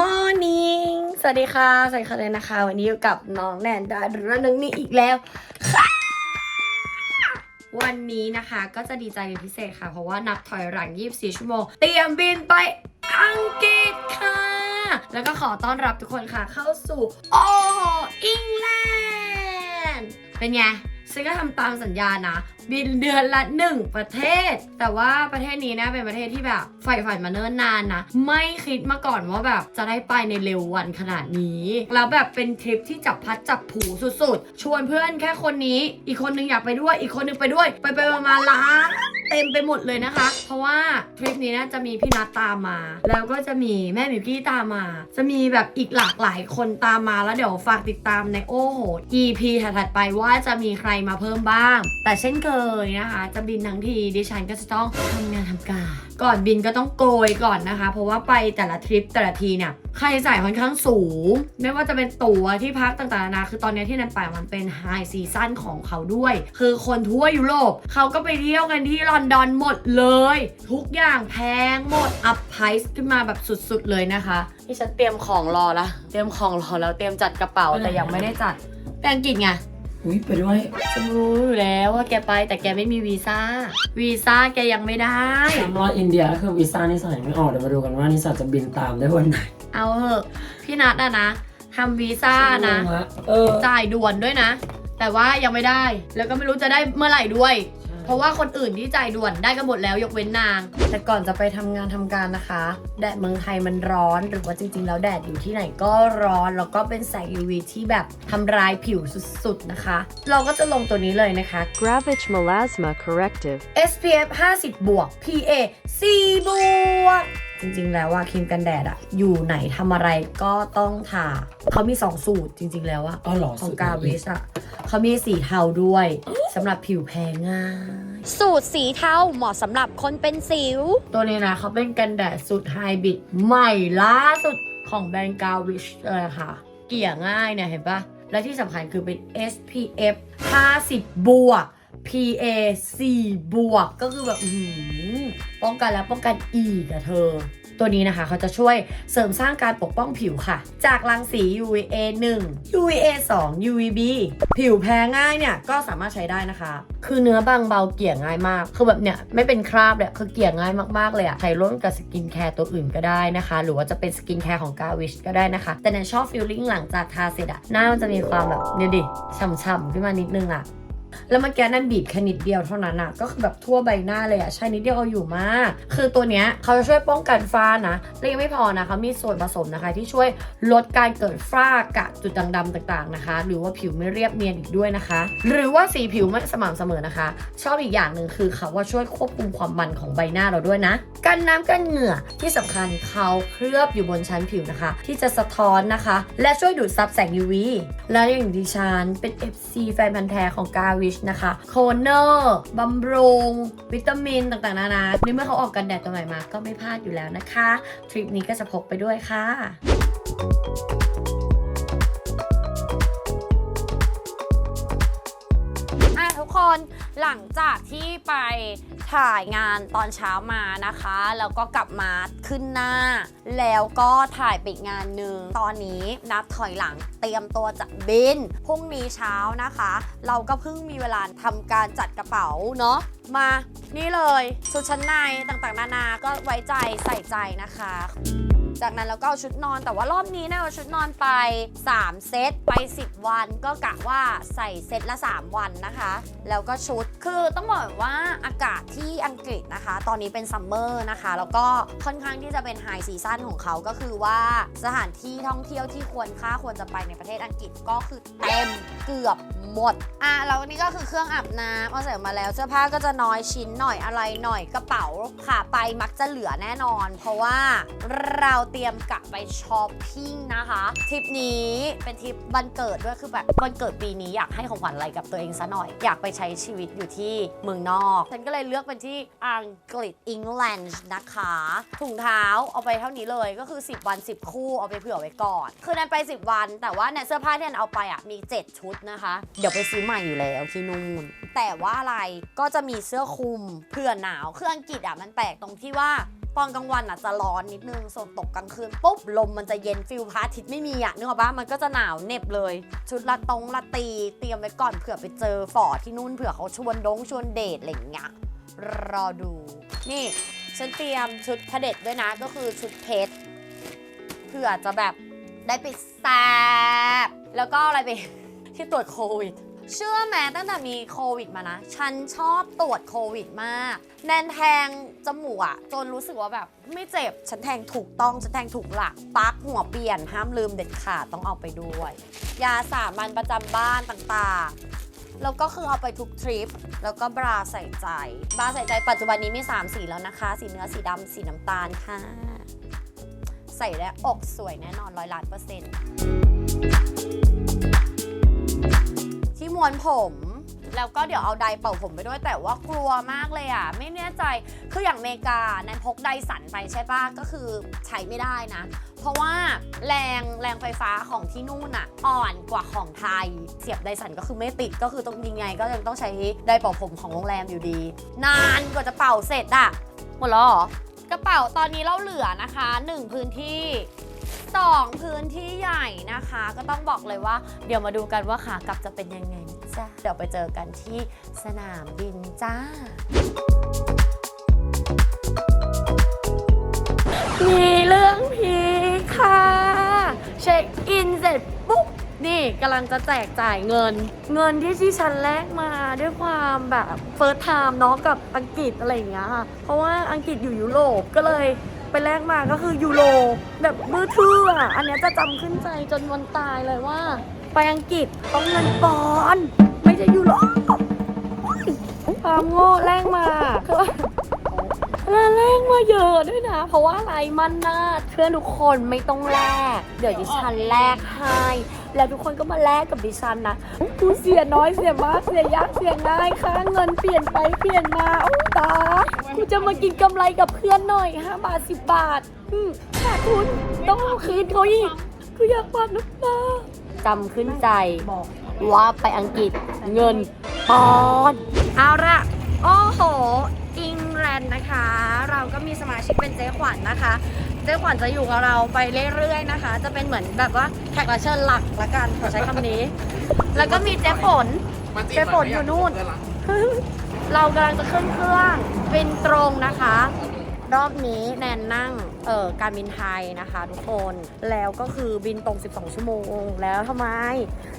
morning สวัสดีค่ะ สวัสดีค่ะเลยนะคะ วันนี้อยู่กับน้องแนนดาหรือว่าน้องนี่อีกแล้วค่ะวันนี้นะคะก็จะดีใจเป็นพิเศษค่ะ เพราะว่านับถอยหลัง 24 ชั่วโมง เตรียมบินไปอังกฤษค่ะ แล้วก็ขอต้อนรับทุกคนค่ะ เข้าสู่โออังแลนด์เป็นไงฉันก็ทำตามสัญญานะ บินเดือนละหนึ่งประเทศ แต่ว่าประเทศนี้นะเป็นประเทศที่แบบใฝ่ฝันมาเนิ่นนานนะ ไม่คิดมาก่อนว่าแบบจะได้ไปในเร็ววันขนาดนี้แล้วแบบเป็นทริปที่จับพัดจับผูสุดๆ ชวนเพื่อนแค่คนนี้ อีกคนนึงอยากไปด้วย อีกคนนึงไปด้วย ไปไปมาๆล้านเต็มไปหมดเลยนะคะ เพราะว่าทริปนี้นะจะมีพี่นัทตามมา แล้วก็จะมีแม่มิวกี้ตามมา จะมีแบบอีกหลากหลายคนตามมาแล้วเดี๋ยวฝากติดตามในโอ้โห EP ถัดๆไปว่าจะมีใครมาเพิ่มบ้าง แต่เช่นเคยนะคะจะบินทั้งทีดิฉันก็จะต้องทำงานทำการ ก่อนบินก็ต้องโกยก่อนนะคะ เพราะว่าไปแต่ละทริปแต่ละทีเนี่ยค่าใช้จ่ายค่อนข้างสูง ไม่ว่าจะเป็นตั๋วที่พักต่างๆนานาคือตอนนี้ที่นันไปมันเป็นไฮซีซั่นของเขาด้วย คือคนทั่วยุโรปเขาก็ไปเที่ยวกันที่ลอนดอนหมดเลย ทุกอย่างแพงหมดอัพไพรส์ขึ้นมาแบบสุดๆเลยนะคะนี่ฉันเตรียมของรอละเตรียมของรอแล้วเตรียมจัดกระเป๋าแต่ยังไม่ได้จัดแปลงกิจไง อุ้ยไปด้วย ฉันรู้อยู่แล้วว่าแกไปแต่แกไม่มีวีซ่า วีซ่าแกยังไม่ได้ตามรอดอินเดียก็คือวีซ่านิสัยไม่ออกเดี๋ยวมาดูกันว่านิสัยจะบินตามได้วันไหนเอาเหอะพี่นัทอะนะทำวีซ่านะชั่วโมงลเออ จ่ายด่วนด้วยนะ แต่ว่ายังไม่ได้ แล้วก็ไม่รู้จะได้เมื่อไหร่ด้วย เพราะว่าคนอื่นที่จ่ายด่วนได้กันหมดแล้วยกเว้นนาง แต่ก่อนจะไปทำงานทำการนะคะ แดดเมืองไทยมันร้อนหรือว่าจริง ๆ แล้วแดดอยู่ที่ไหนก็ร้อนแล้วก็เป็นแสง UV ที่แบบทำร้ายผิวสุดๆนะคะ เราก็จะลงตัวนี้เลยนะคะ Gravich Melasma Corrective. SPF 50 บวก PA 4 บวกจริง ๆ แล้วว่าครีมกันแดดอะอยู่ไหนทำอะไรก็ต้องทาเขามี 2 สูตรจริง ๆ แล้วอะอ๋อเหรอของสูตรกาไหนเวสอะเขามีสีเทาด้วยสำหรับผิวแพ้ง่าย สูตรสีเทาเหมาะสำหรับคนเป็นสิว ตัวนี้นะเขาเป็นกันแดดสูตรไฮบริดใหม่ล่าสุดของแบรนด์กาวิชเลยค่ะ เกลี่ยง่ายเนี่ยเห็นปะและที่สำคัญคือเป็น SPF 50 บวก PA 4บวกก็คือแบบป้องกันแล้วป้องกันอีกอะเธอ ตัวนี้นะคะ เขาจะช่วยเสริมสร้างการปกป้องผิวค่ะ จากรังสี UVA 1 UVA 2 UVB ผิวแพ้ง่ายเนี่ย ก็สามารถใช้ได้นะคะ คือเนื้อบางเบาเกี่ยง่ายมาก คือแบบเนี่ย ไม่เป็นคราบเลยคือเกี่ยง่ายมากๆเลยอะใช้ร่วมกับสกินแคร์ตัวอื่นก็ได้นะคะ หรือว่าจะเป็นสกินแคร์ของกาวิชก็ได้นะคะ แต่ในชอบฟิลลิ่งหลังจากทาเสร็จอะหน้ามันจะมีความแบบเนี่ยดิฉ่ำๆขึ้นมานิดนึงอะ แล้วเมื่อกี้นั่นบีบแค่นิดเดียวเท่านั้นอะก็คือแบบทั่วใบหน้าเลยอะใช่นิดเดียวเอาอยู่มาก คือตัวเนี้ยเขาจะช่วยป้องกันฝ้านะและยังไม่พอนะเขามีส่วนผสมนะคะ ที่ช่วยลดการเกิดฝ้ากะจุดด่างดำต่างๆนะคะ หรือว่าผิวไม่เรียบเนียนอีกด้วยนะคะ หรือว่าสีผิวไม่สม่ำเสมอนะคะ ชอบอีกอย่างหนึ่งคือเขาว่าช่วยควบคุมความมันของใบหน้าเราด้วยนะกันน้ำกันเหงื่อที่สำคัญเขาเคลือบอยู่บนชั้นผิวนะคะ ที่จะสะท้อนนะคะ และช่วยดูดซับแสง UV และอย่างดิฉันเป็น FC แฟนพันธ์แท้ของกาวชนะคะโคเนอร์บำรุง วิตามินต่างๆนานาในเมื่อเขาออกกันแดดตัวใหม่มาก็ไม่พลาดอยู่แล้วนะคะ ทริปนี้ก็จะพกไปด้วยค่ะอะทุกคน หลังจากที่ไปถ่ายงานตอนเช้ามานะคะ แล้วก็กลับมาขึ้นหน้า แล้วก็ถ่ายปอีกงานหนึ่งตอนนี้นับถอยหลังเตรียมตัวจะบินพรุ่งนี้เช้านะคะ เราก็เพิ่งมีเวลาทำการจัดกระเป๋าเนาะมานี่เลยชุดชั้นในต่างๆ นานาก็ไว้ใจใส่ใจนะคะ จากนั้นเราก็เอาชุดนอนแต่ว่ารอบนี้เนี่ยเอาชุดนอนไป 3 เซตไป 10 วัน ก็กะว่าใส่เซตละ 3 วันนะคะ แล้วก็ชุดคือต้องบอกว่าอากาศที่อังกฤษนะคะ ตอนนี้เป็นซัมเมอร์นะคะ แล้วก็ค่อนข้างที่จะเป็นไฮซีซั่นของเขาก็คือว่าสถานที่ท่องเที่ยวที่ควรค่าควรจะไปในประเทศอังกฤษก็คือเต็มเกือบหมด อะแล้วนี่ก็คือเครื่องอาบน้ำเอาใส่มาแล้วเสื้อผ้าก็จะน้อยชิ้นหน่อยอะไรหน่อยกระเป๋าขาไปมักจะเหลือแน่นอน เพราะว่าเราเตรียมกะไปช้อปปิ้งนะคะทริปนี้เป็นทริปวันเกิดด้วยคือแบบวันเกิดปีนี้อยากให้ของขวัญอะไรกับตัวเองซะหน่อย อยากไปใช้ชีวิตอยู่ที่เมืองนอก ฉันก็เลยเลือกเป็นที่อังกฤษอังกฤษนะคะถุงเท้าเอาไปเท่านี้เลยก็คือ 10 วัน 10 คู่เอาไปเผื่อไว้ก่อน คือนันไป 10 วัน แต่ว่าเนี่ยเสื้อผ้าที่นันเอาไปอะมี 7 ชุดนะคะ เดี๋ยวไปซื้อใหม่อยู่แล้วที่นู่นแต่ว่าอะไรก็จะมีเสื้อคลุมเผื่อหนาวคืออังกฤษอะมันแปลกตรงที่ว่า ตอนกลางวันอะจะร้อนนิดนึง ส่วนตกกลางคืนปุ๊บลมมันจะเย็นฟิลพระอาทิตย์ไม่มีอะนึกออกปะมันก็จะหนาวเน็บเลย ชุดละตรงละตีเตรียมไว้ก่อนเผื่อไปเจอฝอที่นู่นเผื่อเขาชวนดงชวนเดทอะไรอย่างเงี้ยรอดู นี่ฉันเตรียมชุดพระเด็จด้วยนะก็คือชุดเพชรเผื่อจะแบบได้ไปแซบแล้วก็อะไรไปที่ตรวจโควิด เชื่อไหมตั้งแต่มีโควิดมานะ ฉันชอบตรวจโควิดมาก แนนแทงจมูกอะจนรู้สึกว่าแบบไม่เจ็บ ฉันแทงถูกต้อง ฉันแทงถูกหลักปลั๊กหัวเปลี่ยน ห้ามลืมเด็ดขาดต้องเอาไปด้วย ยาสามัญประจำบ้านต่างๆ แล้วก็คือเอาไปทุกทริป แล้วก็บราใส่ใจ บราใส่ใจปัจจุบันนี้มี 3 สีแล้วนะคะ สีเนื้อสีดำสีน้ำตาลค่ะ ใส่แล้วอกสวยแน่นอนร้อยล้านเปอร์เซ็นต์ ม้วนผม แล้วก็เดี๋ยวเอาไดร์เป่าผมไปด้วยแต่ว่ากลัวมากเลยอะ ไม่แน่ใจคืออย่างอเมริกาแนนพกไดสันไปใช่ปะก็คือใช้ไม่ได้นะ เพราะว่าแรงแรงไฟฟ้าของที่นู่นอะ อ่อนกว่าของไทย เสียบไดสันก็คือไม่ติดก็คือต้องยังไง ก็ยังต้องใช้ไดร์เป่าผมของโรงแรมอยู่ดี นานกว่าจะเป่าเสร็จอะหมดแล้วเหรอกระเป๋าตอนนี้เราเหลือนะคะหนึ่งพื้นที่ สองพื้นที่ใหญ่นะคะ ก็ต้องบอกเลยว่า เดี๋ยวมาดูกันว่าขากลับจะเป็นยังไงจ้าเดี๋ยวไปเจอกันที่สนามบินจ้า มีเรื่องพีคค่ะ เช็คอินเสร็จปุ๊บ นี่กำลังจะแจกจ่ายเงิน เงินที่ที่ฉันแลกมาด้วยความแบบเฟิร์สไทม์เนาะกับอังกฤษอะไรอย่างเงี้ยค่ะเพราะว่าอังกฤษอยู่ยุโรปก็เลย ไปแลกมาก็คือยูโรแบบมือถืออะ อันเนี้ยจะจำขึ้นใจจนวันตายเลยว่า ไปอังกฤษต้องเงินปอนด์ไม่ใช่ยูโรความโง่แลกมาคือแล้วแลกมาเยอะด้วยนะ เพราะว่าอะไรมันนาเพื่อนทุกคนไม่ต้องแลกเดี๋ยวดิฉันแลกให้ แล้วทุกคนก็มาแลกกับดิฉันนะกูเสียน้อยเสียมากเสียยากเสียง่ายค่าเงินเปลี่ยนไปเปลี่ยนมาโอ้ตายกูจะมากินกำไรกับเพื่อนหน่อย5บาท10บาทอืมขาดทุนต้องเอาคืนเขาอีกกูอยากปาดน้ำตาจำขึ้นใจว่าไปอังกฤษเงินปอนเอาละโอ้โหอิงแลนด์นะคะ เราก็มีสมาชิกเป็นเจ๊ขวัญนะคะ จ๊ขวัญจะอยู่กับเราไปเรื่อยๆนะคะ จะเป็นเหมือนแบบว่าแขกรับเชิญหลักละกันขอใช้คำนี้ แล้วก็มีเจ๊ฝนเจ๊ฝนอยู่นู่น เรากำลังจะขึ้นเครื่องบินตรงนะคะ รอบนี้แนนนั่งเอ่อการบินไทยนะคะ ทุกคนแล้วก็คือบินตรง 12 ชั่วโมง แล้วทำไม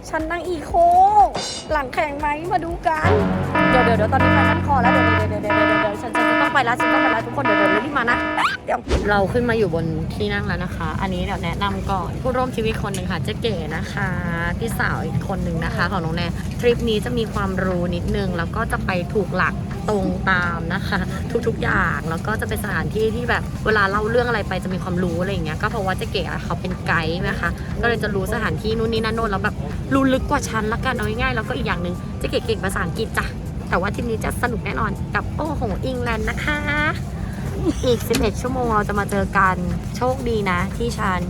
ฉันนั่งอีโค หลังแข็งไหมมาดูกัน เดี๋ยวเดี๋ยวเดี๋ยวตอนนี้ไฟมันคอแล้ว เดี๋ยวเดี๋ยวเดี๋ยวเดี๋ยวเดี๋ยวเดี๋ยวฉันฉันจะต้องไปแล้วฉันต้องไปแล้วทุกคนเดี๋ยวเดี๋ยวรีบมานะ เดี๋ยวเราขึ้นมาอยู่บนที่นั่งแล้วนะคะ อันนี้เดี๋ยวแนะนำก่อนผู้ร่วมชีวิตคนหนึ่งค่ะเจ๊เก๋นะคะพี่สาวอีกคนหนึ่งนะคะ ของน้องแนนทริปนี้จะมีความรู้นิดนึงแล้วก็จะไปถูกหลักตรงตามนะคะ ทุกๆอย่างแล้วก็จะเป็นสถานที่ที่แบบเวลาเล่าเรื่องอะไรไปจะมีความรู้อะไรอย่างเงี้ยก็เพราะว่าเจ๊เก๋อะเขาเป็นไกด์นะคะ ก็เลยจะรู้สถานที่นู่นนี่นั่นโน่นแล้วแบบรู้ลึกกว่าฉันละกันเอาง่ายๆแล้วก็อีกอย่างหนึ่งเจ๊เก๋เก่งภาษาอังกฤษจ้ะ แต่ว่าทริปนี้จะสนุกแน่นอนกับโอ้โหอิงแลนด์นะคะ อีก 11 ชั่วโมงเราจะมาเจอกันโชคดีนะ ที่ฉัน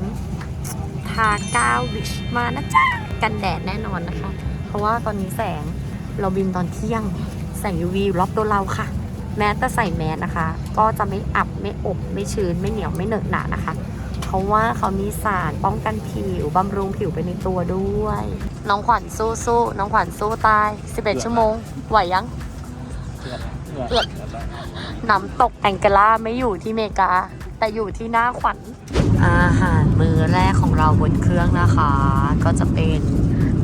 ทาก้าววิชมานะจ๊ะกันแดดแน่นอนนะคะ เพราะว่าตอนนี้แสงเราบินตอนเที่ยงแสง UV รอบตัวเราค่ะ แม้แต่ใส่แมสนะคะ ก็จะไม่อับไม่อบไม่ชื้นไม่เหนียวไม่เหนอะหนะนะคะ เพราะว่าเขามีสารป้องกันผิวบำรุงผิวไปในตัวด้วย น้องขวัญสู้สู้น้องขวัญสู้ตาย 11 ชั่วโมง ไหวยังเอือดน้ำตกแองเกล่าไม่อยู่ที่เมกา แต่อยู่ที่หน้าขวัญอาหารมื้อแรกของเราบนเครื่องนะคะ ก็จะเป็น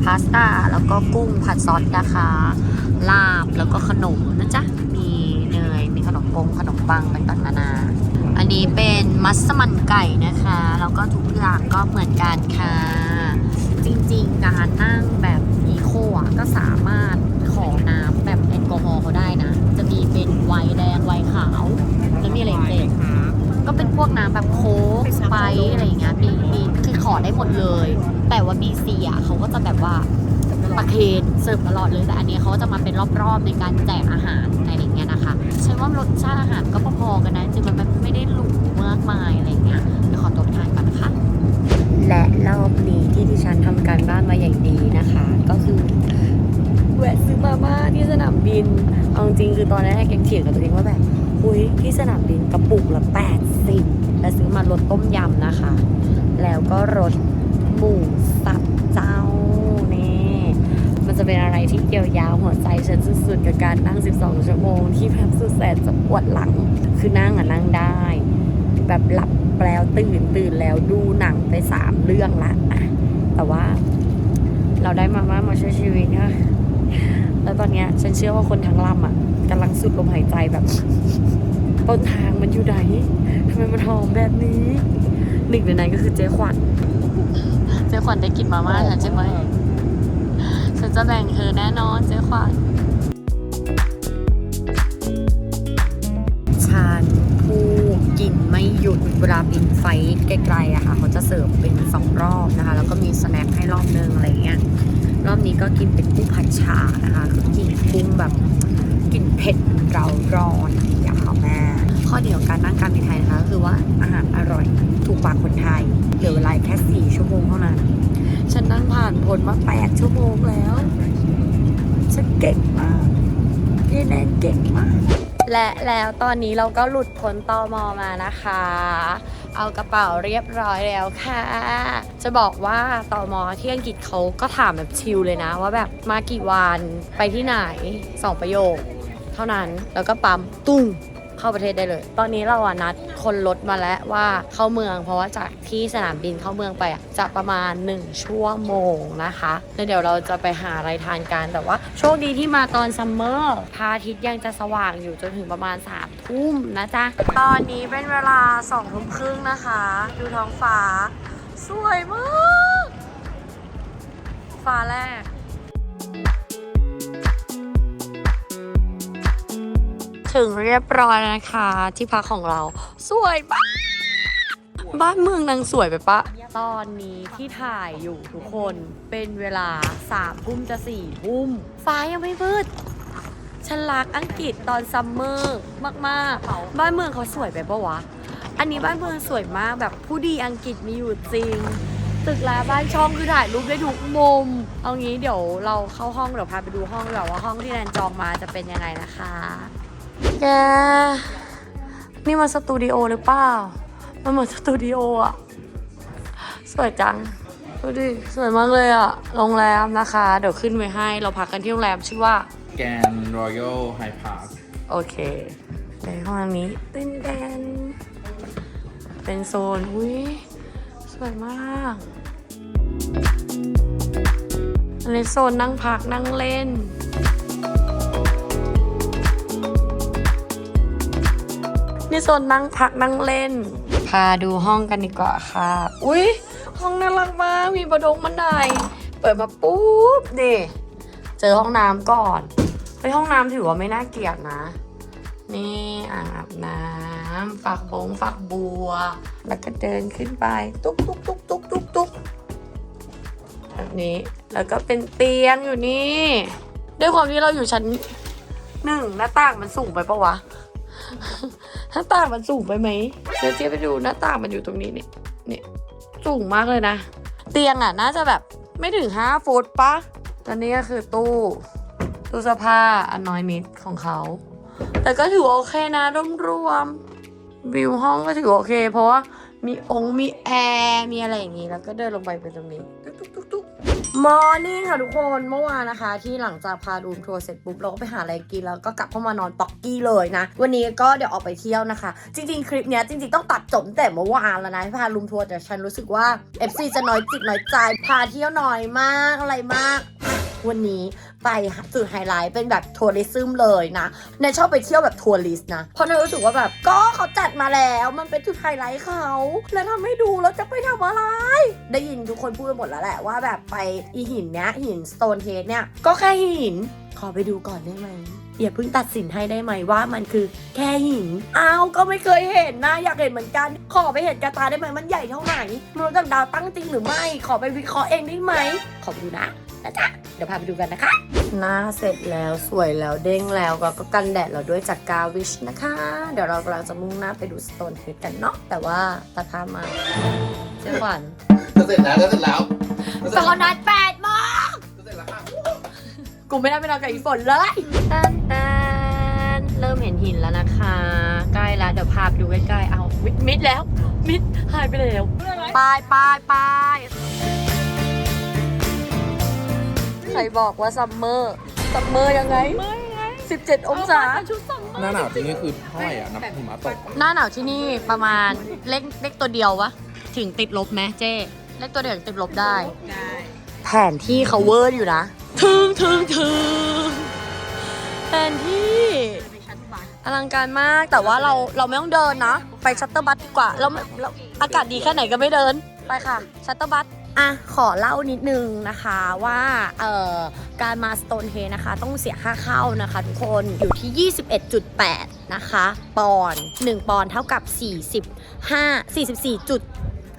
พาสต้าแล้วก็กุ้งผัดซอสนะคะ ลาบแล้วก็ขนมนะจ๊ะ มีเนยมีขนมปงขนมปังต่างๆนานาันนี้เป็นมัสมั่นไก่นะคะแล้วก็ทุกอย่างก็เหมือนกันค่ะ จริงๆ การนั่งแบบอีโค่ก็สามารถขอน้ำแบบแอลกอฮอล์เขาได้นะ จะมีเป็นไวน์แดงไวน์ขาว แล้วมีอะไรเด็ก็เป็นพวกน้ำแบบโค้กสไปอะไรอย่างเงี้ยมีมีคือขอได้หมดเลย แต่ว่า BC อะเขาก็จะแบบว่าประเคนเสิร์ฟตลอดเลยแต่อันนี้เขาจะมาเป็นรอบๆในการแจกอาหารอะไร ฉันว่ารสชาติอาหารก็พอๆกันนะจริงๆมันไม่ได้หรูมากมายอะไรเงี้ยเดี๋ยวขอตัวทานก่อนนะคะ และรอบนี้ที่ดิฉันทำการบ้านมาอย่างดีนะคะ ก็คือแวะซื้อมาม่าที่สนามบินเอาจริงๆคือตอนแรกยังเถียงกับตัวเองว่าแบบโหคุยที่สนามบินกระปุกละ80และซื้อมารสต้มยำนะคะ แล้วก็รสหมูสับเจ้า จะเป็นอะไรที่เกี่ยวยาวหัวใจฉันสุดๆกับการนั่ง 12 ชั่วโมง ที่แบบสุดแสนจะปวดหลัง คือนั่งอะนั่งได้ แบบหลับแล้วตื่นตื่นแล้วดูหนังไปสามเรื่องละอะแต่ว่าเราได้มาม่ามาช่วยชีวิตนะแล้วตอนเนี้ยฉันเชื่อว่าคนทั้งลำอะกำลังสุดลมหายใจแบบ ต้นทางมันอยู่ไหนทำไมมันหอมแบบนี้หนึ่งในนั้นก็คือเจ๊ขวัญเจ๊ขวัญได้กลินมาม่าฉันใช่ไหม ฉันจะแบ่งเธอแน่นอนเจ๊ขวัญฉันผู้กินไม่หยุดเวลาบินไฟล์ไกลๆอะค่ะ เขาจะเสิร์ฟเป็นสองรอบนะคะ แล้วก็มีสแน็คให้รอบนึงอะไรเงี้ย รอบนี้ก็กินเป็นกุ้งผัดฉ่านะคะ คือกินกุ้งแบบกลินเผ็ดเราร้อนอย่างค่ะแม่ข้อดีของการนั่งการบินไทยนะคะก็คือว่าอาหารอร่อยถูกปากคนไทยเหลือเวลาแค่4ชั่วโมงเท่านั้น ฉันนั่งผ่านพ้นมา8ชั่วโมงแล้วฉันเก่งมากยีแนนเก่งมาก และแล้วตอนนี้เราก็หลุดพ้นตอมอมานะคะ เอากระเป๋าเรียบร้อยแล้วค่ะ จะบอกว่าตอมอที่อังกฤษเขาก็ถามแบบชิลเลยนะ ว่าแบบมากี่วันไปที่ไหนสองประโยค เท่านั้นแล้วก็ปั๊มตุ้ง เข้าประเทศได้เลย ตอนนี้เราอะนัดคนรถมาแล้วว่าเข้าเมือง เพราะว่าจากที่สนามบินเข้าเมืองไปอะจะประมาณ 1 ชั่วโมงนะคะแล้วเดี๋ยวเราจะไปหาอะไรทานกันแต่ว่า โชคดีที่มาตอนซัมเมอร์พระอาทิตย์ยังจะสว่างอยู่จนถึงประมาณ3ามทุ่มนะจ๊ะ ตอนนี้เป็นเวลา2องทุ่มครึ่งนะคะ ดูท้องฟ้า สวยมาก ฟ้าแรก ถึงเรียบร้อยแล้วนะคะ ที่พักของเรา สวยมากบ้านเมืองนางสวยไปปะ ตอนนี้ที่ถ่ายอยู่ทุกคนเป็นเวลาสามทุ่มจะสี่ทุ่มฟ้ายังไม่มืดฉันรักอังกฤษตอนซัมเมอร์มากๆ บ้านเมืองเขาสวยไปปะวะ อันนี้บ้านเมืองสวยมากแบบผู้ดีอังกฤษมีอยู่จริง ตึกแล้วบ้านช่องคือถ่ายรูปได้ทุกมุม เอางี้เดี๋ยวเราเข้าห้องเดี๋ยวพาไปดูห้องดีกว่าว่าห้องที่แนนจองมาจะเป็นยังไงนะคะ แก นี่มันสตูดิโอหรือเปล่า มันเหมือนสตูดิโออะสวยจัง ดูดิ สวยมากเลยอะโรงแรมนะคะ เดี๋ยวขึ้นไว้ให้ เราพักกันที่โรงแรมชื่อว่า แกนรอยัลไฮพาร์คโอเคในห้องนี้เต้นแดน เป็นโซน อุ้ย สวยมากอันนี้โซนนั่งพักนั่งเล่น นี่โซนนั่งพักนั่งเล่น พาดูห้องกันดีกว่าค่ะ อุ้ยห้องน่ารักมากมีประดงบันไดเปิดมาปุ๊บนี่เจอห้องน้ำก่อนเฮ้ยห้องน้ำถือว่าไม่น่าเกลียดนะ นี่อ่างอาบน้ำฝักบงฝักบัว แล้วก็เดินขึ้นไป ตุ๊กตุ๊กตุ๊กตุ๊กตุ๊กตุ๊กแบบนี้แล้วก็เป็นเตียงอยู่นี่ ด้วยความที่เราอยู่ชั้นหนึ่งหน้าต่างมันสูงไปปะวะห น้าต่างมันสูงไปไหมเดี๋ยวเจ๊ไปดูหน้าต่างมันอยู่ตรงนี้นี่นี่สูงมากเลยนะ เตียงอะน่าจะแบบไม่ถึงห้าฟุตปะตอนนี้ก็คือตู้ ตู้เสื้อผ้าอันน้อยนิดของเขา แต่ก็ถือโอเคนะรวมๆวิวห้องก็ถือโอเค เพราะว่ามีองค์มีแอร์มีอะไรอย่างนี้แล้วก็เดินลงไปเป็นตรงนี้ตุ๊กตุ๊กตุ๊ก มอร์นิ่งค่ะทุกคนเมื่อวานนะคะ ที่หลังจากพาดูมทัวร์เสร็จปุ๊บเราก็ไปหาอะไรกินแล้วก็กลับเข้ามานอนต็อกกี้เลยนะ วันนี้ก็เดี๋ยวออกไปเที่ยวนะคะ จริงๆ คลิปเนี้ยจริงๆ ต้องตัดจบแต่เมื่อวานแล้วนะพาดูมทัวร์แต่ฉันรู้สึกว่า FC จะน้อยจิตน้อยใจพาเที่ยวน้อยมากอะไรมาก วันนี้ ไปจุดไฮไลท์เป็นแบบทัวริซึมเลยนะเนยชอบไปเที่ยวแบบทัวริสนะ เพราะเนยรู้สึกว่าแบบก็เขาจัดมาแล้วมันเป็นจุดไฮไลท์เขาแล้วทำให้ดูแล้วจะไปทำอะไร ได้ยินทุกคนพูดไปหมดแล้วแหละว่าแบบไปอีหินเนี้ยหินสโตนเฮดเนี่ยก็แค่หิน ขอไปดูก่อนได้ไหมอย่าเพิ่งตัดสินให้ได้ไหมว่ามันคือแค่หิน อ้าวก็ไม่เคยเห็นนะ อยากเห็นเหมือนกัน ขอไปเห็นกระตาได้ไหมมันใหญ่เท่าไหนมันรู้จักดาวตั้งจริงหรือไม่ ขอไปวิเคราะห์เองได้ไหม ขอไปดูนะ นะจ๊ะเดี๋ยวพาไปดูกันนะคะ หน้าเสร็จแล้วสวยแล้วเด้งแล้วก็ก็กันแดดเราด้วยจากกาวิชนะคะ เดี๋ยวเรากำลังจะมุ่งหน้าไปดูสโตนเฮดกันเนาะแต่ว่าตาคามาเจ้าขวัญจะเสร็จแล้วจะเสร็จแล้วจะเสตร็จอแล้วนนัดแปดโมงจะเสร็จแล้วค่ะกูไม่ได้ไปนอนกับอีฝนเลยตันตันเริ่มเห็นหินหินแล้วนะคะ ใกล้แล้วเดี๋ยวพาไปดูใกล้ๆเอามิดมิดแล้ว มิดหายไปแล้วไปไปไปใครบอกว่าซัมเมอร์ซัมเมอร์ยังไง 17 องศา หน้าหนาวที่นี่คือเท่าไหร่อะน้ำหิมะตกหน้าหนาวที่นี่ประมาณเลขเลขตัวเดียววะ ถึงติดลบไหมเจ๊เลขตัวเดียวถึงติดลบได้ แผนที่เขาเวอร์อยู่นะ ถึงถึงถึงแผนที่อลังการมากแต่ว่าเราเราไม่ต้องเดินนะ ไปชัตเตอร์บัสดีกว่าเราไม่เราอากาศดีแค่ไหนก็ไม่เดินไปค่ะชัตเตอร์บัส อะขอเล่านิดนึงนะคะว่าเอ่อการมาสโตนเฮนะคะ ต้องเสียค่าเข้านะคะทุกคนอยู่ที่ 21.8 นะคะ ปอนด์1ปอนด์เท่ากับ 45 44จุด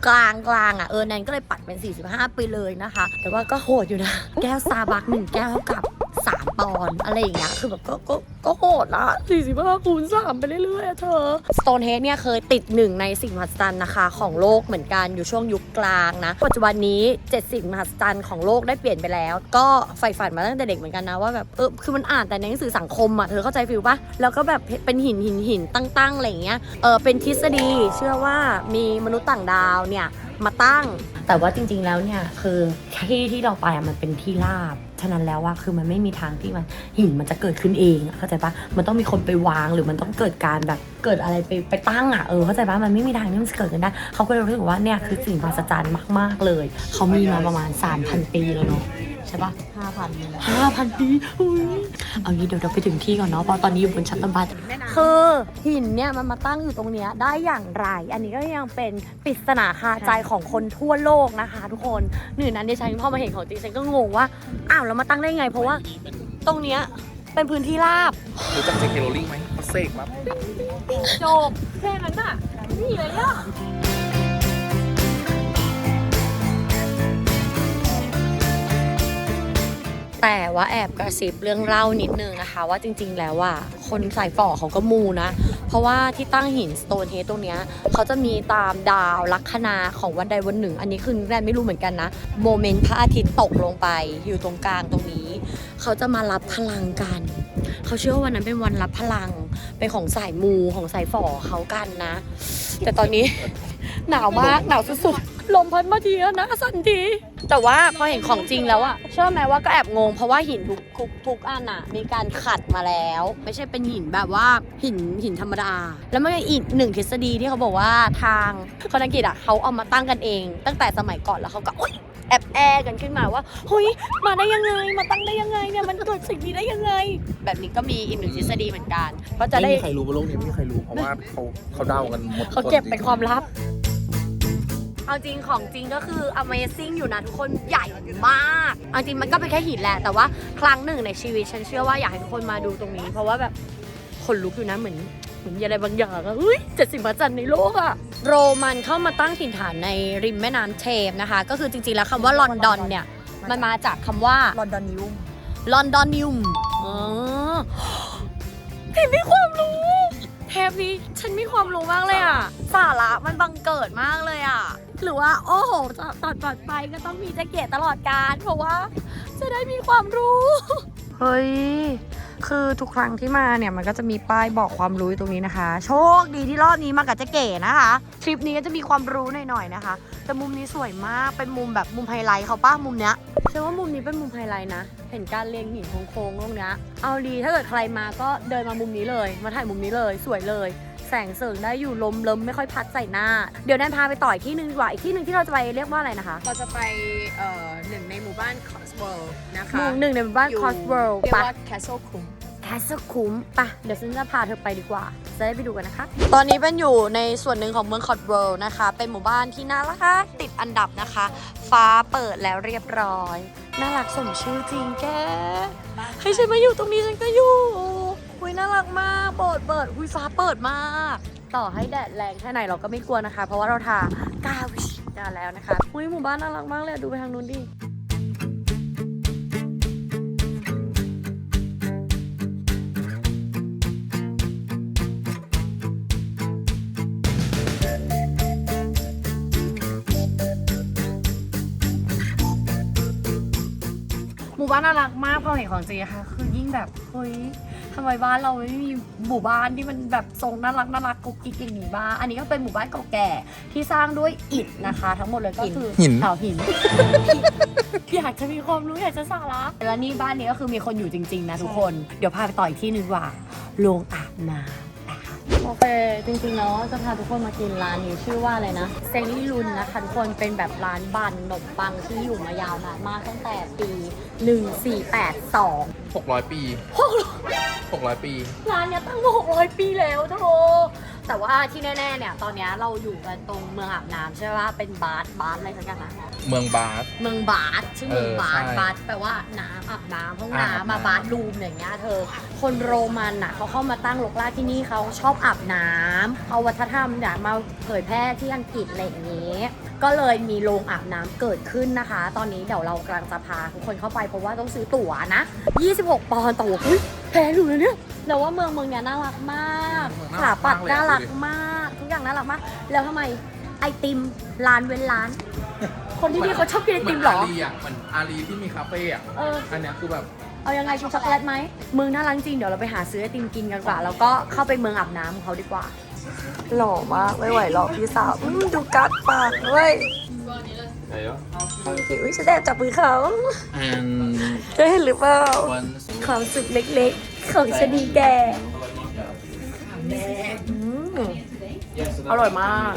กลางกลางอะเออแนนก็เลยปัดเป็น 45 ไปเลยนะคะ แต่ว่าก็โหดอยู่นะ แก้วซาบักหนึ่งแก้วเท่ากับ 3 ปอนอะไรอย่างเงี้ยคือแบบก็ก็ก็โหดนะ45คูณ3ไปเรื่อยๆอะเธอ Stonehenge เนี่ยเคยติดหนึ่งในสิ่งมหัศจรรย์นะคะ ของโลกเหมือนกันอยู่ช่วงยุคกลางนะ ปัจจุบันนี้7สิ่งมหัศจรรย์ของโลกได้เปลี่ยนไปแล้ว ก็ใฝ่ฝันมาตั้งแต่เด็กเหมือนกันนะว่าแบบเออคือมันอ่านแต่ในหนังสือสังคมอะเธอเข้าใจฟิลปะแล้วก็แบบเป็นหินหินหินตั้งๆอะไรอย่างเงี้ยเออเป็นทฤษฎีเชื่อว่ามีมนุษย์ต่างดาวเนี่ยมาตั้ง แต่ว่าจริง ๆ แล้วเนี่ยคือที่ที่เราไปมันเป็นที่ราบ ฉะนั้นแล้วว่าคือมันไม่มีทางที่มันหินมันจะเกิดขึ้นเองเข้าใจปะมันต้องมีคนไปวางหรือมันต้องเกิดการแบบเกิดอะไรไปไปตั้งอะเออเข้าใจปะมันไม่มีทางที่มันจะเกิดขึ้นได้ เขาก็เลยรู้สึกว่าเนี่ยคือสิ่งมหัศจรรย์มาก ๆเลย เขามีมาประมาณ 3,000 ปีแล้วเนาะใช่ปะห้าพันห้าพันปีอุ๊ยเอางี้เดี๋ยวเราไปถึงที่ก่อนเนาะเพราะตอนนี้อยู่บนชัตเตอร์บัสคือหินเนี่ยมันมาตั้งอยู่ตรงเนี้ยได้อย่างไร อันนี้ก็ยังเป็นปริศนาคาใจของคนทั่วโลกนะคะ ทุกคนหนึ่งนั้นดิฉันพอมาเห็นของจริงฉันก็งงว่าอ้าวแล้วมาตั้งได้ไง เพราะว่าตรงเนี้ยเป็นพื้นที่ราบ รู้จักเจคเคโรลลิงไหม เสกมาจบแค่นั้นน่ะนี่เลยอะแต่ว่าแอบกระซิบเรื่องเล่านิดนึงนะคะ ว่าจริงๆแล้วว่าคนสายฝ่อเขาก็มูนะ เพราะว่าที่ตั้งหินสโตนเฮดตรงเนี้ยเขาจะมีตามดาวลัคนาของวันใดวันหนึ่ง อันนี้คือแรนไม่รู้เหมือนกันนะ โมเมนต์พระอาทิตย์ตกลงไปอยู่ตรงกลางตรงนี้ เขาจะมารับพลังกัน เขาเชื่อว่าวันนั้นเป็นวันรับพลัง เป็นของสายมูของสายฝ่อเขากันนะ แต่ตอนนี้ หนาวมากหนาวสุดๆ ลมพัดมาทีแล้วนะสันที แต่ว่าพอเห็นของจริงแล้วอะเชื่อไหมว่าก็แอบงงเพราะว่าหินทุกทุกทุกอันอะมีการขัดมาแล้ว ไม่ใช่เป็นหินแบบว่าหินหินธรรมดา แล้วมันก็อีกหนึ่งทฤษฎีที่เขาบอกว่าทางคนอังกฤษอะเขาเอามาตั้งกันเอง ตั้งแต่สมัยก่อนแล้วเขาก็อุ๊ย แอบแอร์กันขึ้นมาว่าเฮ้ยมาได้ยังไงมาตั้งได้ยังไงเนี่ยมันเกิดสิ่งนี้ได้ยังไง แบบนี้ก็มีอีกหนึ่งทฤษฎีเหมือนกันเพราะจะไม่ได้มีใครรู้บนโลกนี้ไม่มีใครรู้เพราะว่าเขาเขาเดากันหมดเขาเก็บเป็นความลับเอาจริงของจริงก็คือ Amazing อยู่นะทุกคนใหญ่มากเอาจริงมันก็เป็นแค่หินแหละแต่ว่าครั้งหนึ่งในชีวิตฉันเชื่อว่าอยากให้ทุกคนมาดูตรงนี้ เพราะว่าแบบค นลุกอยู่นะเหมือนเหมือนมีอะไรบางอย่างอะเฮ้ยเจ็ดสิ่งมหัศจรรย์ในโลกอะโรมันเข้ามาตั้งถิ่นฐานในริมแม่น้ำเทมส์นะคะ ก็คือจริงๆแล้วคำว่าลอนดอนเนี่ยมันมาจากคำว่าลอนดอนนิวลอนดอนิวมอ๋อพี่มีความรู้ เทปนี้ฉันมีความรู้มากเลยอะสาระมันบังเกิดมากเลยอะหรือว่า โอ้โหตอนต่อไปก็ต้องมีแจ็คเก็ตตลอดการ เพราะว่า จะได้มีความรู้ เฮ้ย คือทุกครั้งที่มาเนี่ยมันก็จะมีป้ายบอกความรู้ตรงนี้นะคะ โชคดีที่รอบนี้มากับเจ๊เก๋นะคะทริปนี้ก็จะมีความรู้หน่อยๆนะคะ แต่มุมนี้สวยมากเป็นมุมแบบมุมไฮไลท์เขาป้ามุมเนี้ยเชื่อว่ามุมนี้เป็นมุมไฮไลท์นะ เห็นการเรียงหินโค้งๆตรงเนี้ยเอาดีถ้าเกิดใครมาก็เดินมามุมนี้เลย มาถ่ายมุมนี้เลย สวยเลย แสงเสริงได้อยู่ลมเลิมไม่ค่อยพัดใส่หน้า เดี๋ยวแนนพาไปต่ออีกที่หนึ่งดีกว่าอีกที่หนึ่งที่เราจะไปเรียกว่าอะไรนะคะ เราจะไปเอ่อหนึ่งในหมู่บ้านคอสเวิลด์นะคะหมู่หนึ่งในหมู่บ้านอยู่คอสเวิลด์เรียกปะ ว่าแคสเซิลคุมแคสเซิลคุ้มปะเดี๋ยวฉันจะพาเธอไปดีกว่า จะได้ไปดูกันนะคะ ตอนนี้เป็นอยู่ในส่วนหนึ่งของเมืองคอร์ดเวิลด์นะคะ เป็นหมู่บ้านที่น่ารักติดอันดับนะคะ ฟ้าเปิดแล้วเรียบร้อย น่ารักสมชื่อจริงแก ให้ฉันมาอยู่ตรงนี้ฉันก็อยู่คุย น่ารักมากเปิดเปิดคุยฟ้าเปิดมาก ต่อให้แดดแรงแค่ไหนเราก็ไม่กลัวนะคะ เพราะว่าเราทากาวิชกันแล้วนะคะคุยหมู่บ้านน่ารักมากเลยดูไปทางนู้นดิหมู่บ้านน่ารักมากพอเห็นของจริงอะค่ะ คือยิ่งแบบเฮ้ย ททำไมบ้านเราไม่มีหมู่บ้านที่มันแบบทรงน่ารักน่ารักกุ๊กกิ๊กอย่างนี้บ้างอันนี้ก็เป็นหมู่บ้านเก่าแก่ที่สร้างด้วยอิฐนะคะ ทั้งหมดเลยก็คือหินข่าวหิน อยากจะมีความรู้อยากจะสาระแล้วนี่บ้านนี้ก็คือมีคนอยู่จริง ๆ นะทุกคน เดี๋ยวพาไปต่ออีกที่หนึงดีกว่าโรงอาบน้ำนะคะ โอเค จริงๆแล้วจะพาทุกคนมากินร้านนี้ชื่อว่าอะไรนะเซงลี่ลุนนะคะทุกคนเป็นแบบร้านบันขนมปังที่อยู่มายาวนานมากตั้งแต่ปี 1482 600 ปี 600 ปี ร้านเนี้ยตั้งมา600 ปีแล้วเธอ แต่ว่าที่แน่ๆเนี่ยตอนเนี้ยเราอยู่กันตรงเมืองอาบน้ำใช่ไหมเป็นบาร์บาร์อะไรสักอย่างนะเมืองบาส เมืองบาร์ชื่อเมืองบาร์เออใช่บาร์แปลว่าน้ำอาบน้ำห้องอาบน้ำมาน้ำ บาร์รูมอย่างเงี้ยเธอ คนโรมันอะเขาเข้ามาตั้งลกลากที่นี่เขาชอบอาบน้ำเอาวัฒนธรรมเนี่ยมาเผยแพร่ที่อังกฤษอะไรอย่างเงี้ยก็เลยมีโรงอาบน้ำเกิดขึ้นนะคะ ตอนนี้เดี๋ยวเรากำลังจะพาทุกคนเข้าไปเพราะว่าต้องซื้อตั๋วนะ 26 ปอนด์ต่อหัวอุ๊ยแพงอยู่นะเนี่ยแต่ว่าเมืองเมืองเนี้ยน่ารักมากเมืองสน่ารัถากปัตย์มากเลยอะน่ารักดูดิ มาก ทุกอย่างน่ารักมาก แล้วทำไมไอติมร้านเว้นร้าน คนที่นี่เขาชอบกินไอติมเหรอ มืนอารีอะเหมือนอารีที่มีคาเฟ่อะเออ อันเนี้ยคือแบบเอายังไงชูช็อกโกแลตไหมเมืองน่ารักจริงเดี๋ยวเราไปหาซื้อไอติมกินกันกว่า แล้วก็เข้าไปเมืองอาบน้ำของเขาดีกว่า หล่อมากไม่ไหวหรอกพี่สาวอืมดูกัดปากด้วยอุ้ยจะแดบจับมือเขา and ได้เห็นหรือเปล่า one ความสุขเล็กๆ ของชะนีแก่อืมอร่อยมาก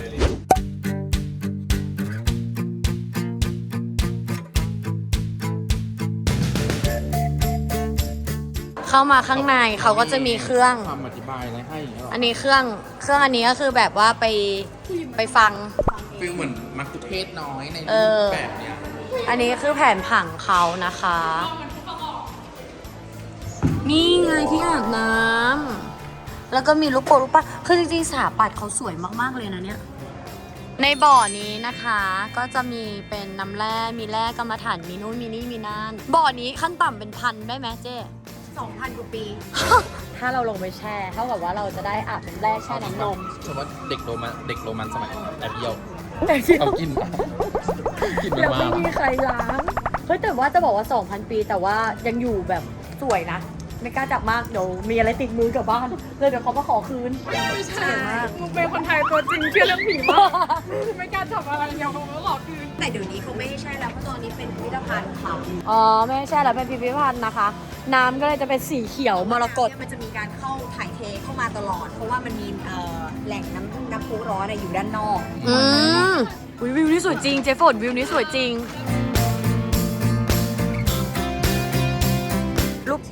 เข้ามาข้างในเขาก็จะมีเครื่อง คำอธิบายอะไรให้อย่างเงี้ยหรออันนี้เครื่อง เครื่องอันนี้ก็คือแบบว่าไปไปฟัง ฟิลเหมือนมักคุเทศน้อยในเอรูอปแบบเนี้ยอันนี้คือแผนผังเขานะคะ นี่ไงที่อาบน้ำแล้วก็มีลูกโป่งลูกปั้นคือจริงๆสถาปัตย์เขาสวยมากๆเลยนะเนี่ย ในบ่อนี้นะคะก็จะมีเป็นน้ำแร่มีแร่กรรมฐานมีนู่นมีนี่มีนั่นบ่อนี้ขั้นต่ำเป็นพันได้ไหมเจ๊2,000กว่าปี ถ้าเราลงไปแช่เท่ากับว่าเราจะได้อาบน้ำแร่แช่น้ำนมสมมติว่าเด็กโรมันเด็กโรมันสมัยก่อนแอบเยี่ยวแต่ที่เอากินกินแล้วมาไม่กมีใครล้างเฮ้ยแต่ว่าจะบอกว่า 2,000 ปีแต่ว่ายังอยู่แบบสวยนะ ไม่กล้าจับมากเดี๋ยวมีอะไรติดมือกลับบ้านเลยเดี๋ยวเขามาขอคืนใช่มากมึงเป็นคนไทยตัวจริงเชื่อเรื่องผีมากไม่กล้าทำอะไรเดียวเขาก็หลอกคืนแต่เดี๋ยวนี้เขาไม่ใช่แล้วเพราะตอนนี้เป็นพิพิธภัณฑ์ค่ะอ๋อไม่ใช่แล้วเป็นพิพิธภัณฑ์นะคะ น้ำก็เลยจะเป็นสีเขียวมรกตมันจะมีการเข้าถ่ายเทเข้ามาตลอด เพราะว่ามันมีเอ่อแหล่งน้ำน้ำพุร้อนอะอยู่ด้านนอก อืมอุ๊ยวิวนี้สวยจริง เจฝนวิวนี้สวยจริงรู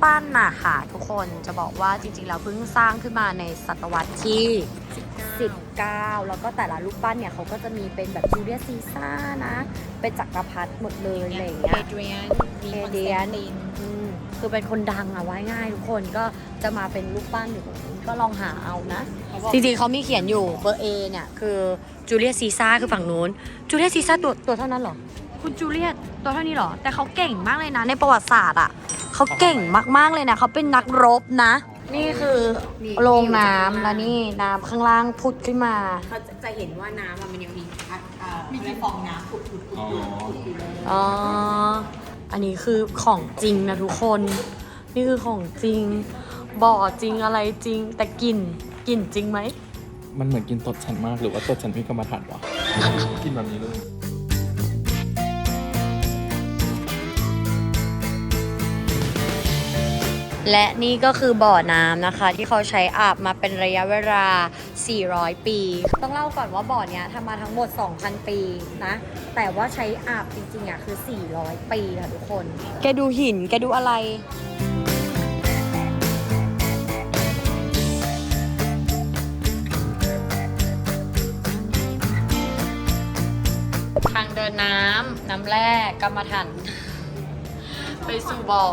ปปั้นน่ะค่ะทุกคนจะบอกว่าจริงๆแล้วเพิ่งสร้างขึ้นมาในศตวรรษที่ 19 แล้วก็แต่ละรูปปั้นเนี่ยเขาก็จะมีเป็นแบบจูเลียสซีซ่าร์นะ เป็นจักรพรรดิหมดเลยอะไรอย่างเงี้ยเดรียนมีคเออนเดีเซยนนตินอืมคือเป็นคนดังอะไว้ง่ายทุกคนก็จะมาเป็นรูปปั้นอยู่ตรงนี้ก็ลองหาเอานะ จริงๆเขามีเขียนอยู่เบอร์เอเนี่ยคือจูเลียสซีซ่าคือฝั่งนู้นจูเลียสซีซ่าตัวตัวเท่านั้นเหรอ คุณจูเลียสตัวเท่านี้เหรอ แต่เขาเก่งมากเลยนะในประวัติศาสตร์อะ เขาเก่งมากๆเลยนะ เขาเป็นนักรบนะ นี่คือโรงน้ำแล้วนี่น้ำข้างล่างพุดขึ้นมา เขาจะเห็นว่าน้ำอะมันยังมีอะเอ่อมีฟองน้ำผุดผุดผุดอ๋ออยู่เลยอ๋อ อันนี้คือของจริงนะทุกคน นี่คือของจริง บ่อจริงอะไรจริง แต่กลิ่นกลิ่นจริงไหม มันเหมือนกินตดฉันมากหรือว่าตดฉันมีกรรมฐานวะ กินแบบนี้เลย และนี่ก็คือบ่อน้ำนะคะ ที่เขาใช้อาบมาเป็นระยะเวลา 400 ปี ต้องเล่าก่อนว่าบ่อเนี้ยทำมาทั้งหมด 2,000 ปีนะ แต่ว่าใช้อาบจริงๆอะคือ 400 ปีค่ะทุกคน แกดูหิน แกดูอะไรทางเดินน้ำน้ำแร่กรรมฐานไปสู่บ่อ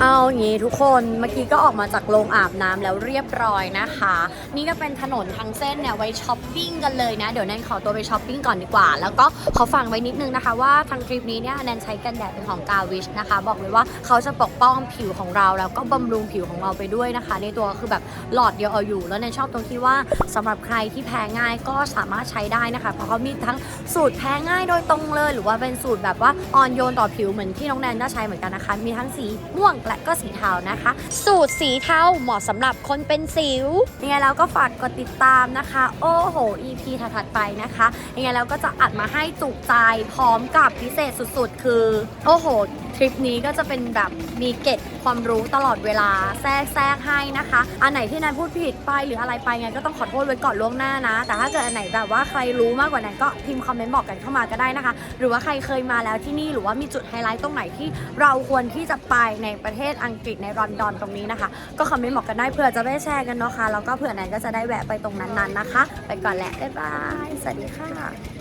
เอาอย่างนี้ทุกคนเมื่อกี้ก็ออกมาจากโรงอาบน้ำแล้วเรียบร้อยนะคะ นี่ก็เป็นถนนทางเส้นเนี่ยไว้ช้อปปิ้งกันเลยนะ เดี๋ยวแนนขอตัวไปช้อปปิ้งก่อนดีกว่า แล้วก็ขอฟังไว้นิดนึงนะคะ ว่าทางทริปนี้เนี่ยแนนใช้กันแดดเป็นของกาวิชนะคะ บอกเลยว่าเขาจะปกป้องผิวของเรา แล้วก็บำรุงผิวของเราไปด้วยนะคะ ในตัวคือแบบหลอดเดียวเอาอยู่ แล้วแนนชอบตรงที่ว่าสำหรับใครที่แพ้ง่ายก็สามารถใช้ได้นะคะเพราะเขามีทั้งสูตรแพ้ง่ายโดยตรงเลย หรือว่าเป็นสูตรแบบว่าอ่อนโยนต่อผิวเหมือนที่น้องแนนได้ใช้เหมือนกันนะคะ มีทั้งสีม่วงงและก็สีเทานะคะ สูตรสีเทาเหมาะสำหรับคนเป็นสิวยังไงแล้วก็ฝากกดติดตามนะคะ โอ้โห EP ถัดไปนะคะยังไงแล้วก็จะอัดมาให้จุใจพร้อมกับพิเศษสุดๆ คือ โอ้โห ทริปนี้ก็จะเป็นแบบมีเกร็ดความรู้ตลอดเวลาแทรกแทรกให้นะคะ อันไหนที่นายพูดผิดไปหรืออะไรไปไงก็ต้องขอโทษไว้ก่อนล่วงหน้านะ แต่ถ้าเกิดอันไหนแบบว่าใครรู้มากกว่านั้นก็พิมพ์คอมเมนต์บอกกันเข้ามาก็ได้นะคะ หรือว่าใครเคยมาแล้วที่นี่หรือว่ามีจุดไฮไลท์ตรงไหนที่เราควรที่จะไปในประเทศอังกฤษในลอนดอนตรงนี้นะคะ ก็คอมเมนต์บอกกันได้เผื่อจะได้แชร์กันเนาะค่ะแล้วก็เผื่อนันก็จะได้แวะไปตรงนั้นๆนะคะ ไปก่อนแหละบ๊ายบายสวัสดีค่ะ